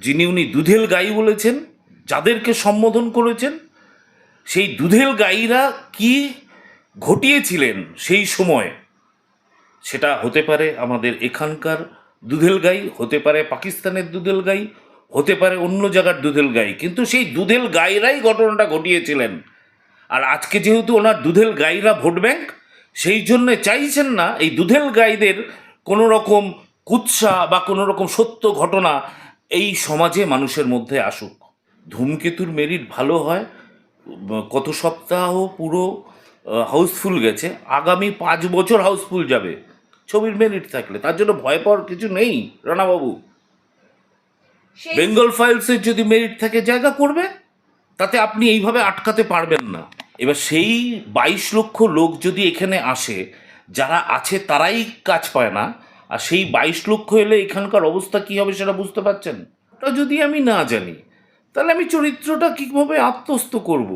যিনি উনি দুধেল গাই বলেছেন, যাদেরকে সম্বোধন করেছেন, সেই দুধেল গাইরা কি ঘটিয়েছিলেন সেই সময়? সেটা হতে পারে আমাদের এখানকার দুধেল গাই, হতে পারে পাকিস্তানের দুধেল গাই, হতে পারে অন্য জায়গার দুধেল গাই। কিন্তু সেই দুধেল গাইরাই ঘটনাটা ঘটিয়েছিলেন। আর আজকে যেহেতু ওনার দুধেল গাইরা ভোট ব্যাংক, সেই জন্যে চাইছেন না এই দুধেল গাইদের কোনো রকম কুৎসা বা কোনো রকম সত্য ঘটনা এই সমাজে মানুষের মধ্যে আসুক। ধূমকেতুর মেরিট ভালো হয়। কত সপ্তাহ পুরো হাউসফুল গেছে। আগামী পাঁচ বছর হাউসফুল যাবে। ছবির মেরিট থাকলে। তার জন্য ভয় পাওয়ার কিছু নেই রানাবাবু। বেঙ্গল ফাইলসের যদি মেরিট থাকে জায়গা করবে। তাতে আপনি এইভাবে আটকাতে পারবেন না। এবার সেই বাইশ লক্ষ লোক যদি এখানে আসে যারা আছে তারাই কাজ পায় না। আর সেই বাইশ লক্ষ এলে এখানকার অবস্থা কী হবে সেটা বুঝতে পারছেন? ওটা যদি আমি না জানি, তাহলে আমি চরিত্রটা কীভাবে আত্মস্থ করব?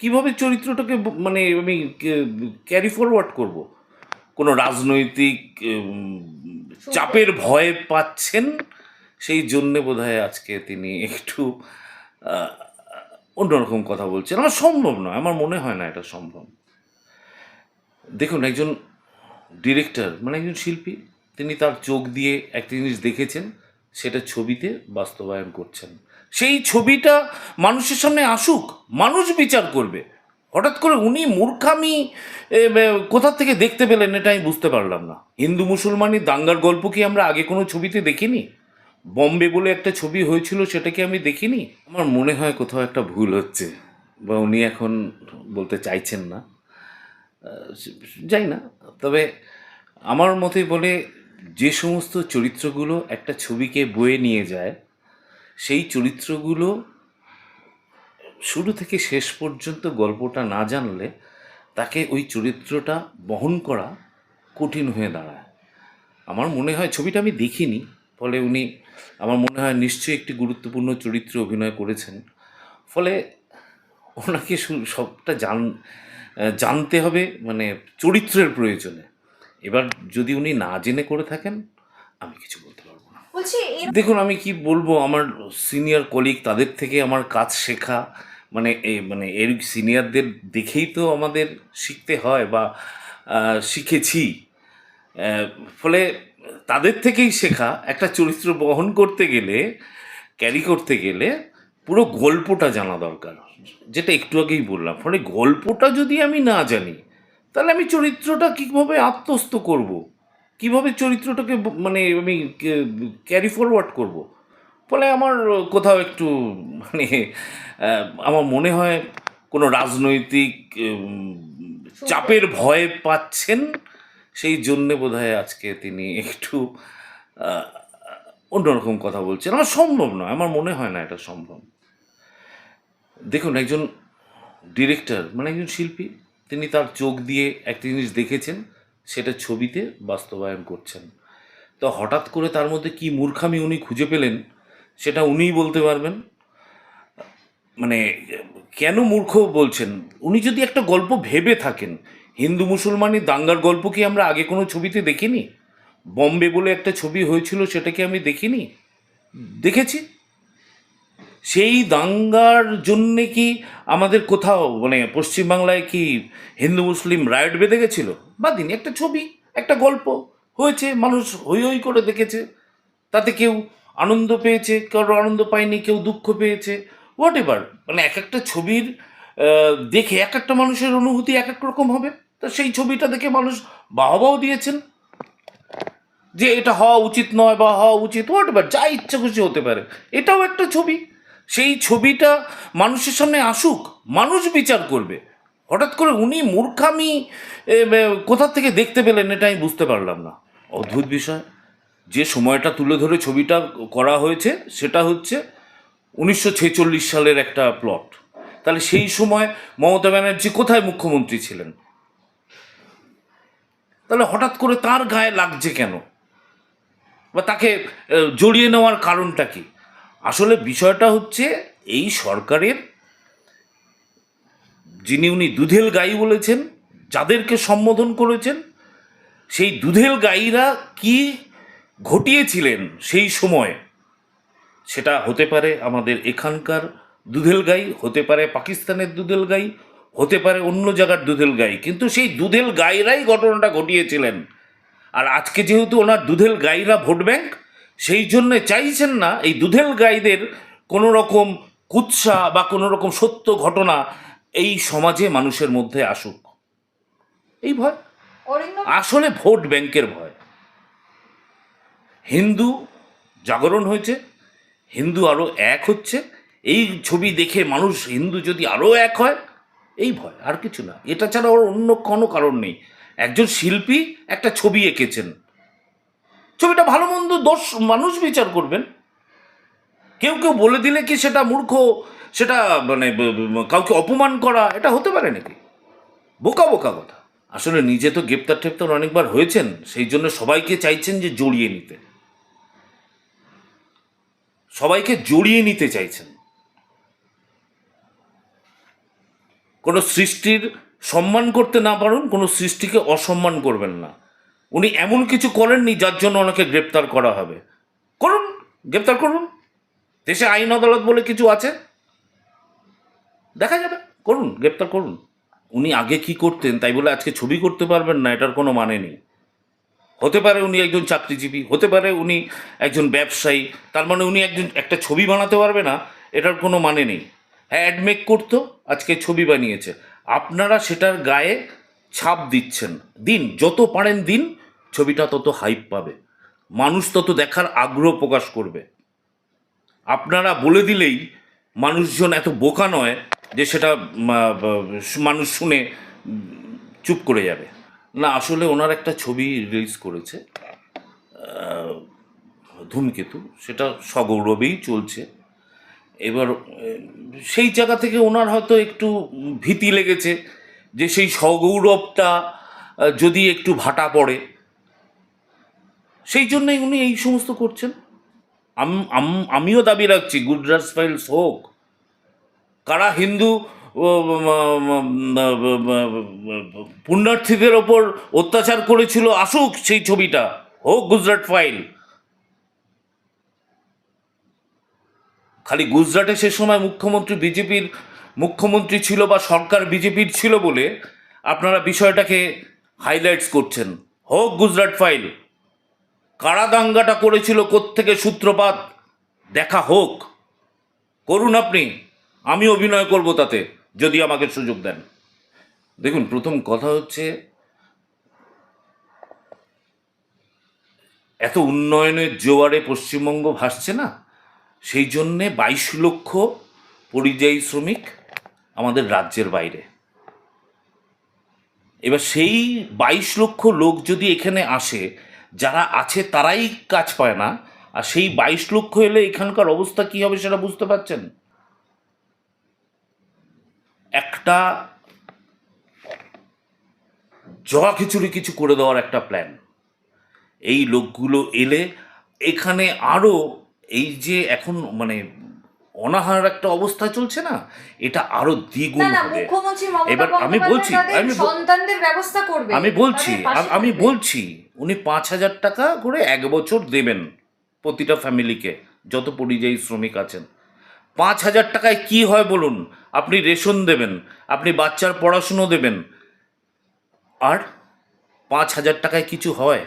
কীভাবে চরিত্রটাকে মানে আমি ক্যারি ফরওয়ার্ড করব? কোনো রাজনৈতিক চাপের ভয় পাচ্ছেন? সেই জন্যে বোধহয় আজকে তিনি একটু অন্যরকম কথা বলছেন। আমার সম্ভব নয়, আমার মনে হয় না এটা সম্ভব। দেখুন, একজন ডিরেক্টর মানে একজন শিল্পী তিনি তার চোখ দিয়ে একটা জিনিস দেখেছেন, সেটা ছবিতে বাস্তবায়ন করছেন। সেই ছবিটা মানুষের সামনে আসুক, মানুষ বিচার করবে। হঠাৎ করে উনি মূর্খামি কোথা থেকে দেখতে পেলেন এটা আমি বুঝতে পারলাম না। হিন্দু মুসলমানি দাঙ্গার গল্প কি আমরা আগে কোনো ছবিতে দেখিনি? বম্বে বলে একটা ছবি হয়েছিল, সেটা কি আমি দেখিনি? আমার মনে হয় কোথাও একটা ভুল হচ্ছে, বা উনি এখন বলতে চাইছেন না। যাই না, তবে আমার মতে বলে যে সমস্ত চরিত্রগুলো একটা ছবিকে বয়ে নিয়ে যায়, সেই চরিত্রগুলো শুরু থেকে শেষ পর্যন্ত গল্পটা না জানলে তাকে ওই চরিত্রটা বহন করা কঠিন হয়ে দাঁড়ায়। আমার মনে হয় ছবিটা আমি দেখিনি, ফলে উনি আমার মনে হয় নিশ্চয়ই একটি গুরুত্বপূর্ণ চরিত্রে অভিনয় করেছেন। ফলে ওনাকে সবটা জান জানতে হবে মানে চরিত্রের প্রয়োজনে। এবার যদি উনি না জেনে করে থাকেন আমি কিছু বলতে পারব না। বলছি দেখুন আমি কি বলব আমার সিনিয়র কলিগ তাদের থেকে আমার কাজ শেখা মানে এ মানে এর সিনিয়রদের দেখেই তো আমাদের শিখতে হয় বা শিখেছি। ফলে তাদের থেকেই শেখা। একটা চরিত্র বহন করতে গেলে ক্যারি করতে গেলে পুরো গল্পটা জানা দরকার। যেটা একটু আগেই বললাম ফলে গল্পটা যদি আমি না জানি তাহলে আমি চরিত্রটা কীভাবে আত্মস্থ করব? কীভাবে চরিত্রটাকে মানে আমি ক্যারি ফরওয়ার্ড করব? ফলে আমার কোথাও একটু মানে আমার মনে হয় কোনো রাজনৈতিক চাপের ভয় পাচ্ছেন, সেই জন্যে বোধহয় আজকে তিনি একটু অন্যরকম কথা বলছেন। আমার সম্ভব নয়, আমার মনে হয় না এটা সম্ভব। দেখুন, একজন ডিরেক্টর মানে একজন শিল্পী তিনি তার চোখ দিয়ে একটা জিনিস দেখেছেন, সেটা ছবিতে বাস্তবায়ন করছেন। তো হঠাৎ করে তার মধ্যে কি মূর্খামি উনি খুঁজে পেলেন, সেটা উনিই বলতে পারবেন। মানে কেন মূর্খ বলছেন? উনি যদি একটা গল্প ভেবে থাকেন, হিন্দু মুসলমানের দাঙ্গার গল্প কি আমরা আগে কোনো ছবিতে দেখিনি? বম্বে বলে একটা ছবি হয়েছিল, সেটা কি আমি দেখিনি? দেখেছি। সেই দাঙ্গার জন্যে কি আমাদের কোথাও মানে পশ্চিমবাংলায় কি হিন্দু, মুসলিম রায়ট বেঁধে গেছিল? বা দিন একটা ছবি, একটা গল্প হয়েছে, মানুষ হই হই করে দেখেছে। তাতে কেউ আনন্দ পেয়েছে কেউ আনন্দ পায়নি, কেউ দুঃখ পেয়েছে। হোয়াট এভার মানে এক একটা ছবির দেখে এক একটা মানুষের অনুভূতি এক এক রকম হবে। তো সেই ছবিটা দেখে মানুষ বাহবাও দিয়েছেন যে এটা হওয়া উচিত নয় বা হওয়া উচিত হোয়াট এভার যা ইচ্ছা খুশি হতে পারে। এটাও একটা ছবি। সেই ছবিটা মানুষের সামনে আসুক, মানুষ বিচার করবে। হঠাৎ করে উনি মূর্খামি কোথা থেকে দেখতে পেলেন এটা আমি বুঝতে পারলাম না। অদ্ভুত বিষয়। যে সময়টা তুলে ধরে ছবিটা করা হয়েছে, সেটা হচ্ছে উনিশশো ছেচল্লিশ সালের একটা প্লট তাহলে সেই সময় মমতা ব্যানার্জি কোথায় মুখ্যমন্ত্রী ছিলেন? তাহলে হঠাৎ করে তার গায়ে লাগছে কেন? বা তাকে জড়িয়ে নেওয়ার কারণটা কি? আসলে বিষয়টা হচ্ছে এই সরকারের যিনি উনি দুধেল গাই বলেছেন, যাদেরকে সম্বোধন করেছেন, সেই দুধেল গাইরা কি ঘটিয়েছিলেন সেই সময়? সেটা হতে পারে আমাদের এখানকার দুধেল গাই, হতে পারে পাকিস্তানের দুধেল গাই, হতে পারে অন্য জায়গার দুধেল গাই। কিন্তু সেই দুধেল গাইরাই ঘটনাটা ঘটিয়েছিলেন। আর আজকে যেহেতু ওনার দুধেল গাইরা ভোট ব্যাংক সেই জন্য চাইছেন না এই দুধেল গাইদের কোনো রকম কুৎসা বা কোনো রকম সত্য ঘটনা এই সমাজে মানুষের মধ্যে আসুক। এই ভয়? আসলে ভোট ব্যাংকের ভয়। হিন্দু জাগরণ হয়েছে হিন্দু আরও এক হচ্ছে এই ছবি দেখে মানুষ হিন্দু যদি আরও এক হয় এই ভয় আর কিছু না। এটা ছাড়া ওর অন্য কোনো কারণ নেই। একজন শিল্পী একটা ছবি এঁকেছেন। ছবিটা ভালো মন্দ দোষ মানুষ বিচার করবেন। কেউ কেউ বলে দিলে কি সেটা মূর্খ, সেটা মানে কাউকে অপমান করা, এটা হতে পারে নাকি? বোকা বোকা কথা। আসলে নিজে তো গ্রেপ্তার টেপ্তার অনেকবার হয়েছেন, সেই জন্য সবাইকে চাইছেন যে জড়িয়ে নিতে। সবাইকে জড়িয়ে নিতে চাইছেন। কোনো সৃষ্টির সম্মান করতে না পারুন, কোনো সৃষ্টিকে অসম্মান করবেন না। উনি এমন কিছু করেননি যার জন্য ওনাকে গ্রেপ্তার করা হবে। করুন, গ্রেপ্তার করুন। দেশে আইন আদালত বলে কিছু আছে? দেখা যাবে, করুন, গ্রেপ্তার করুন। উনি আগে কি করতেন, তাই বলে আজকে ছবি করতে পারবেন না, এটার কোনো মানে নেই। হতে পারে উনি একজন চাকরিজীবী, হতে পারে উনি একজন ব্যবসায়ী, তার মানে উনি একজন, একটা ছবি বানাতে পারবে না, এটার কোনো মানে নেই। হ্যাঁ অ্যাডমেক করতো, আজকে ছবি বানিয়েছে। আপনারা সেটার গায়ে ছাপ দিচ্ছেন। দিন, যত পারেন দিন ছবিটা তত হাইপ পাবে। মানুষ তত দেখার আগ্রহ প্রকাশ করবে। আপনারা বলে দিলেই মানুষজন এত বোকা নয় যে সেটা মানুষ শুনে চুপ করে যাবে। না, আসলে ওনার একটা ছবি রিলিজ করেছে ধূমকেতু। সেটা সগৌরবেই চলছে। এবার, সেই জায়গা থেকে ওনার হয়তো একটু ভীতি লেগেছে যে সেই সগৌরবটা যদি একটু ভাটা পড়ে সেই জন্যই উনি এই সমস্ত করছেন। আম- আম- আমিও দাবি রাখছি, গুজরাট ফাইলস হোক, কারা হিন্দু পুণ্যার্থীদের ওপর অত্যাচার করেছিল, আসুক সেই ছবিটা, হোক গুজরাট ফাইল। খালি গুজরাটে সে সময় মুখ্যমন্ত্রী, বিজেপির মুখ্যমন্ত্রী ছিল বা সরকার বিজেপির ছিল বলে আপনারা বিষয়টাকে হাইলাইটস করছেন। হোক গুজরাট ফাইল। কারা দাঙ্গাটা করেছিল কোত্থেকে সূত্রপাত? দেখা হোক। করুন আপনি। আমি অভিনয় করব তাতে, যদি আমাকে সুযোগ দেন। দেখুন, প্রথম কথা হচ্ছে, এত উন্নয়নের জোয়ারে পশ্চিমবঙ্গ ভাসছে না? সেই জন্যে বাইশ লক্ষ পরিযায়ী শ্রমিক আমাদের রাজ্যের বাইরে। এবার সেই বাইশ লক্ষ লোক যদি এখানে আসে যারা আছে তারাই কাজ পায় না। আর সেই বাইশ লক্ষ এলে এখানকার অবস্থা কী হবে সেটা বুঝতে পারছেন? একটা জগা খিচুড়ি কিছু করে দেওয়ার একটা প্ল্যান এই লোকগুলো এলে এখানে আরও এই যে এখন মানে অনাহার একটা অবস্থা চলছে না? এটা আরও দ্বিগুণ হবে। এবার আমি বলছি, আমি সন্তানদের ব্যবস্থা করবে আমি বলছি আমি বলছি উনি পাঁচ হাজার টাকা করে এক বছর দেবেন প্রতিটা ফ্যামিলিকে যত পরিযায়ী শ্রমিক আছেন। পাঁচ হাজার টাকায় কি হয় বলুন? আপনি রেশন দেবেন আপনি বাচ্চার পড়াশুনো দেবেন। আর পাঁচ হাজার টাকায় কিছু হয়?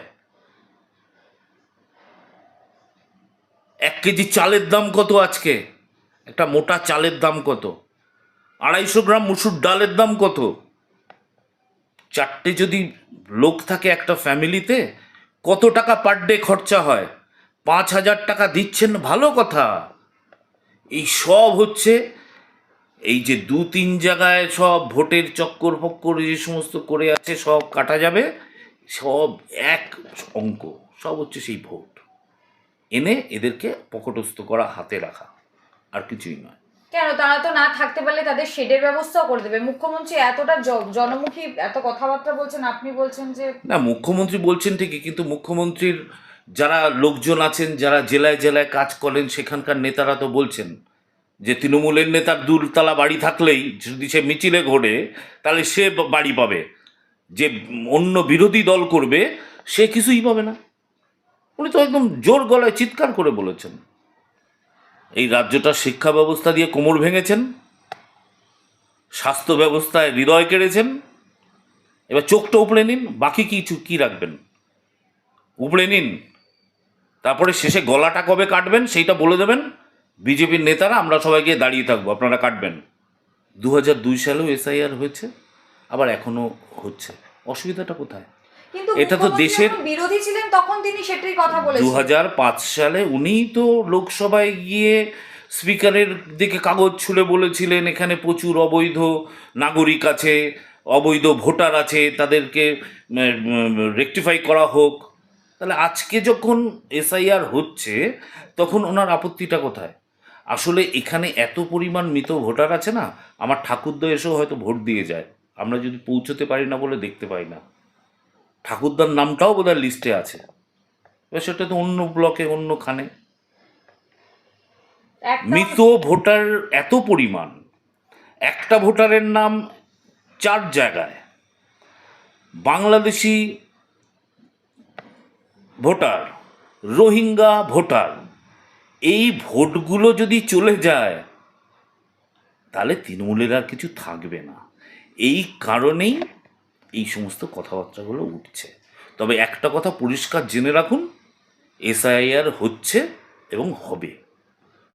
এক কেজি চালের দাম কত আজকে? একটা মোটা চালের দাম কত? আড়াইশো গ্রাম মুসুর ডালের দাম কত? চারটে যদি লোক থাকে একটা ফ্যামিলিতে, কত টাকা পার ডে খরচা হয়? পাঁচ হাজার টাকা দিচ্ছেন ভালো কথা। এই সব হচ্ছে এই যে দু তিন জায়গায় সব ভোটের চক্কর ফক্কর যে সমস্ত করে আছে, সব কাটা যাবে, সব এক অঙ্ক, সব হচ্ছে সেই ভোট। এনে এদেরকে পকটস্থ করা, হাতে রাখা। আর কিছুই নয়। কেন? তারা তো না থাকতে পারলে তাদের শেডের ব্যবস্থাও করে দেবে। মুখ্যমন্ত্রী এতটা জনমুখী এত কথাবার্তা বলছেন আপনি বলছেন যে না মুখ্যমন্ত্রী বলছেন ঠিকই কিন্তু মুখ্যমন্ত্রীর যারা লোকজন আছেন যারা জেলায় জেলায় কাজ করেন সেখানকার নেতারা তো বলছেন যে তৃণমূলের নেতার দুলতলা বাড়ি থাকলেই যদি সে মিছিলে ঘোরে তাহলে সে বাড়ি পাবে। যে অন্য বিরোধী দল করবে সে কিছুই পাবে না। উনি তো একদম জোর গলায় চিৎকার করে বলেছেন। এই রাজ্যটা শিক্ষা ব্যবস্থা দিয়ে কোমর ভেঙেছেন, স্বাস্থ্য ব্যবস্থায় হৃদয় কেড়েছেন। এবার চোখটা উপড়ে নিন, বাকি কিছু কী রাখবেন? উপড়ে নিন, তারপরে শেষে গলাটা কবে কাটবেন সেইটা বলে দেবেন। বিজেপির নেতারা, আমরা সবাই গিয়ে দাঁড়িয়ে থাকব, আপনারা কাটবেন। দু হাজার দুই সালেও এসআইআর হয়েছে, আবার এখনও হচ্ছে। অসুবিধাটা কোথায়? এটা তো দেশের- বিরোধী ছিলেন তখন তিনি সেটির কথা দু বলেছেন হাজার পাঁচ সালে উনিই তো লোকসভায় গিয়ে স্পিকারের দিকে কাগজ ছুলে বলেছিলেন এখানে প্রচুর অবৈধ নাগরিক আছে অবৈধ ভোটার আছে তাদেরকে রেকটিফাই করা হোক। তাহলে আজকে যখন এসআইআর হচ্ছে তখন ওনার আপত্তিটা কোথায়? আসলে এখানে এত পরিমাণ মৃত ভোটার আছে না আমার ঠাকুরদা এসেও হয়তো ভোট দিয়ে যায়। আমরা যদি পৌঁছতে পারি না বলে দেখতে পাই না। ঠাকুরদার নামটাও বোধহয় লিস্টে আছে। এবার সেটা তো অন্য ব্লকে অন্য খানে। মৃত ভোটার এত পরিমাণ। একটা ভোটারের নাম চার জায়গায়। বাংলাদেশি ভোটার রোহিঙ্গা ভোটার এই ভোটগুলো যদি চলে যায় তাহলে তৃণমূলের আর কিছু থাকবে না। এই কারণেই এই সমস্ত কথাবার্তাগুলো উঠছে। তবে একটা কথা পরিষ্কার জেনে রাখুন এসআইআর হচ্ছে এবং হবে।